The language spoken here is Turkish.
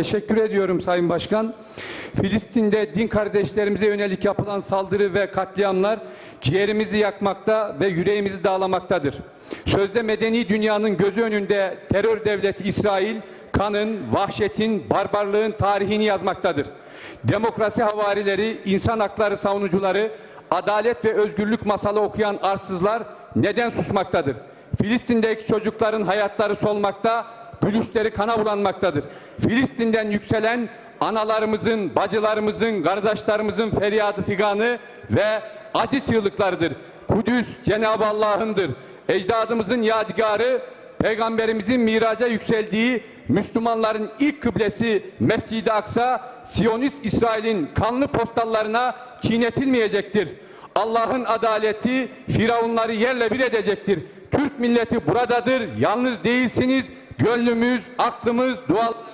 Teşekkür ediyorum Sayın Başkan. Filistin'de din kardeşlerimize yönelik yapılan saldırı ve katliamlar ciğerimizi yakmakta ve yüreğimizi dağlamaktadır. Sözde medeni dünyanın gözü önünde terör devleti İsrail kanın, vahşetin, barbarlığın tarihini yazmaktadır. Demokrasi havarileri, insan hakları savunucuları, adalet ve özgürlük masalı okuyan arsızlar neden susmaktadır? Filistin'deki çocukların hayatları solmakta, gülüşleri kana bulanmaktadır. Filistin'den yükselen analarımızın, bacılarımızın, kardeşlerimizin feryadı figanı ve acı çığlıklarıdır. Kudüs Cenab-ı Allah'ındır. Ecdadımızın yadigarı, Peygamberimizin miraca yükseldiği Müslümanların ilk kıblesi Mescid-i Aksa, Siyonist İsrail'in kanlı postallarına çiğnetilmeyecektir. Allah'ın adaleti firavunları yerle bir edecektir. Türk milleti buradadır, yalnız değilsiniz. Gönlümüz, aklımız, dualarımız